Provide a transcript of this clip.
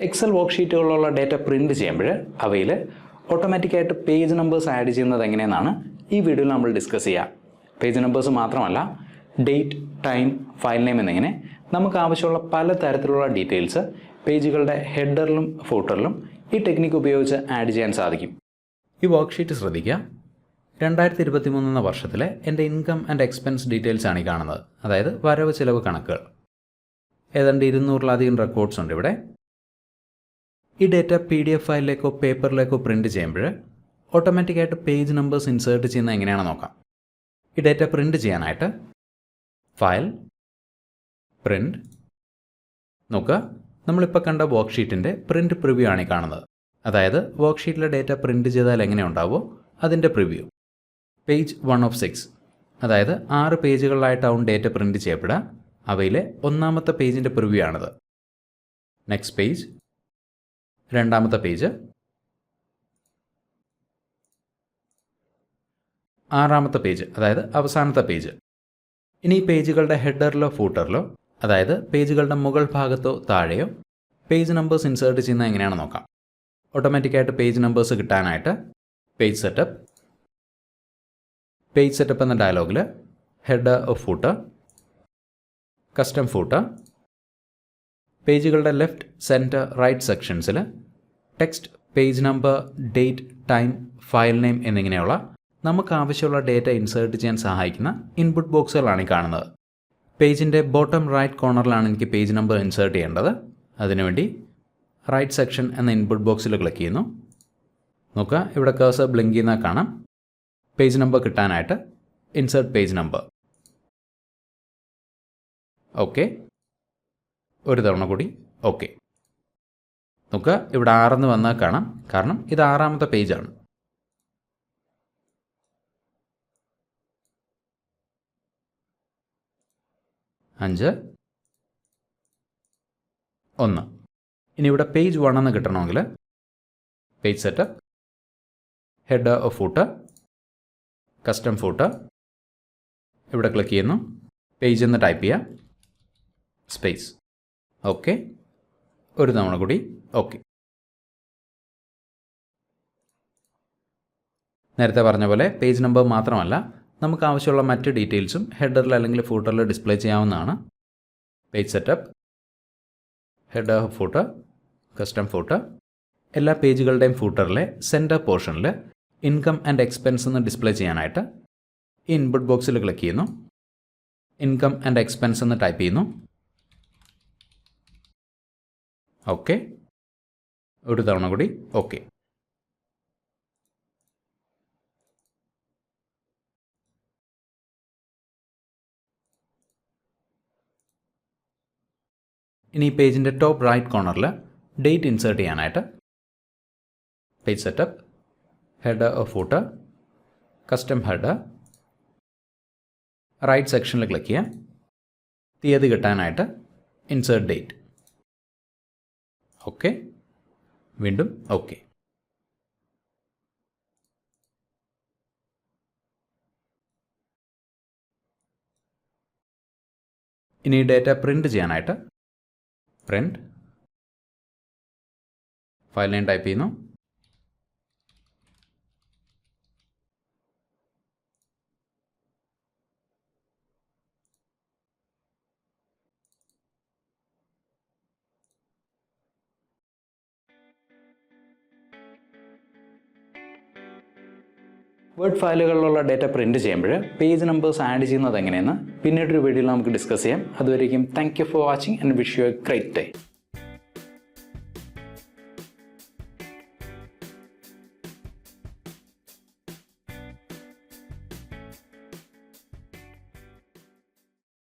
Excel വർക്ക്ഷീറ്റുകളിലുള്ള data print ചെയ്യുമ്പോൾ അവയിൽ ഓട്ടോമാറ്റിക്കായിട്ട് പേജ് നമ്പേഴ്സ് ആഡ് ചെയ്യുന്നത് എങ്ങനെയെന്നാണ് ഈ വീഡിയോയിൽ നമ്മൾ ഡിസ്കസ് ചെയ്യുക പേജ് നമ്പേഴ്സ് മാത്രമല്ല ഡേറ്റ് ടൈം ഫയൽ നെയിം എന്നിങ്ങനെ നമുക്ക് ആവശ്യമുള്ള പല തരത്തിലുള്ള ഡീറ്റെയിൽസ് പേജുകളുടെ ഹെഡറിലും ഫൂട്ടറിലും ഈ ടെക്നിക്ക് ഉപയോഗിച്ച് ആഡ് ചെയ്യാൻ സാധിക്കും. ഈ വർക്ക്ഷീറ്റ് ശ്രദ്ധിക്കുക. രണ്ടായിരത്തി ഇരുപത്തി മൂന്ന് എന്ന വർഷത്തിലെ എന്റെ ഇൻകം ആൻഡ് എക്സ്പെൻസ് ഡീറ്റെയിൽസ് ആണ് ഈ കാണുന്നത്. അതായത് വരവ് ചിലവ് കണക്കുകൾ. ഏതാണ്ട് ഇരുന്നൂറിലധികം റെക്കോർഡ്സ് ഉണ്ട് ഇവിടെ. ഈ ഡേറ്റ പി ഡി എഫ് ഫയലിലേക്കോ പേപ്പറിലേക്കോ പ്രിന്റ് ചെയ്യുമ്പോൾ ഓട്ടോമാറ്റിക്കായിട്ട് പേജ് നമ്പേഴ്സ് ഇൻസേർട്ട് ചെയ്യുന്നത് എങ്ങനെയാണെന്ന് നോക്കാം. ഈ ഡേറ്റ പ്രിന്റ് ചെയ്യാനായിട്ട് ഫയൽ പ്രിന്റ് നോക്കുക നമ്മളിപ്പോൾ കണ്ട വർക്ക്ഷീറ്റിന്റെ പ്രിന്റ് പ്രിവ്യൂ ആണ് ഈ കാണുന്നത്. അതായത് വർക്ക്ഷീറ്റിലെ ഡേറ്റ പ്രിന്റ് ചെയ്താൽ എങ്ങനെ ഉണ്ടാവുമോ അതിന്റെ preview page one of six അതായത് ആറ് പേജുകളിലായിട്ടാവും ഡേറ്റ പ്രിന്റ് ചെയ്യപ്പെടുക. അവയിലെ ഒന്നാമത്തെ പേജിന്റെ പ്രിവ്യൂ ആണിത്. നെക്സ്റ്റ് പേജ് രണ്ടാമത്തെ പേജ്. ആറാമത്തെ പേജ് അതായത് അവസാനത്തെ പേജ്. ഇനി പേജുകളുടെ ഹെഡറിലോ ഫൂട്ടറിലോ അതായത് പേജുകളുടെ മുകൾ ഭാഗത്തോ താഴെയോ പേജ് നമ്പേഴ്സ് ഇൻസേർട്ട് ചെയ്യുന്നത് എങ്ങനെയാണെന്ന് നോക്കാം. ഓട്ടോമാറ്റിക്കായിട്ട് പേജ് നമ്പേഴ്സ് കിട്ടാനായിട്ട് പേജ് സെറ്റപ്പ് പേജ് സെറ്റപ്പ് എന്ന ഡയലോഗിൽ head of footer custom footer പേജുകളുടെ left centre right സെക്ഷൻസിൽ text page number date time file name എന്നിങ്ങനെയുള്ള നമുക്ക് ആവശ്യമുള്ള ഡേറ്റ ഇൻസേർട്ട് ചെയ്യാൻ സഹായിക്കുന്ന ഇൻപുട്ട് ബോക്സുകളാണ് ഈ കാണുന്നത്. പേജിന്റെ ബോട്ടം റൈറ്റ് കോർണറിലാണ് എനിക്ക് പേജ് നമ്പർ ഇൻസേർട്ട് ചെയ്യേണ്ടത്. അതിനുവേണ്ടി റൈറ്റ് സെക്ഷൻ എന്ന ഇൻപുട്ട് ബോക്സിൽ ക്ലിക്ക് ചെയ്യുന്നു. നോക്കുക ഇവിടെ കേഴ്സർ ബ്ലിങ്ക് ചെയ്യുന്ന കാണാം. പേജ് നമ്പർ കിട്ടാനായിട്ട് ഇൻസേർട്ട് പേജ് നമ്പർ. ഓക്കെ. ഒരു തവണ കൂടി. ഓക്കെ. നോക്കുക. ഇവിടെ ആറെന്ന് വന്നാൽ കാണാം. കാരണം ഇത് ആറാമത്തെ പേജാണ്. അഞ്ച്. ഒന്ന്. ഇനി ഇവിടെ പേജ് വൺ എന്ന് കിട്ടണമെങ്കിൽ page set head of footer custom footer ഇവിടെ ക്ലിക്ക് ചെയ്യുന്നു. പേജ് എന്ന് ടൈപ്പ് ചെയ്യുക. സ്പേസ്. ഓക്കെ. ഒരു തവണ കൂടി. ഓക്കെ. നേരത്തെ പറഞ്ഞ പോലെ പേജ് നമ്പർ മാത്രമല്ല നമുക്ക് ആവശ്യമുള്ള മറ്റ് ഡീറ്റെയിൽസും ഹെഡറിൽ അല്ലെങ്കിൽ ഫൂട്ടറിൽ ഡിസ്പ്ലേ ചെയ്യാവുന്നതാണ്. Page setup header footer custom footer എല്ലാ പേജുകളുടെയും ഫൂട്ടറിലെ സെന്റർ പോർഷനിൽ ഇൻകം ആൻഡ് എക്സ്പെൻസ് എന്ന് ഡിസ്പ്ലേ ചെയ്യാനായിട്ട് ഇൻപുട്ട് ബോക്സിൽ ക്ലിക്ക് ചെയ്യുന്നു. ഇൻകം ആൻഡ് എക്സ്പെൻസ് എന്ന് ടൈപ്പ് ചെയ്യുന്നു. ഓക്കെ ഒരു തവണ കൂടി. ഓക്കെ ഇനി ഈ പേജിന്റെ ടോപ്പ് റൈറ്റ് കോർണറിൽ ഡേറ്റ് ഇൻസേർട്ട് ചെയ്യാനായിട്ട് page setup head footer custom head right സെക്ഷനിൽ ക്ലിക്ക് ചെയ്യുക. തീയതി കിട്ടാനായിട്ട് ഇൻസേർട്ട് ഡേറ്റ് ഓക്കെ വീണ്ടും ഓക്കെ ഇനി ഡേറ്റ പ്രിന്റ് ചെയ്യാനായിട്ട് പ്രിന്റ് ഫയൽ നെയിം ടൈപ്പ് ചെയ്യുന്നു. വേർഡ് ഫയലുകളിലുള്ള ഡേറ്റ പ്രിന്റ് ചെയ്യുമ്പോൾ പേജ് നമ്പേഴ്സ് ആഡ് ചെയ്യുന്നത് എങ്ങനെയെന്ന് പിന്നീടൊരു വീഡിയോയിൽ നമുക്ക് ഡിസ്കസ് ചെയ്യാം. അതുവരേക്കും thank you for watching and wish you a great day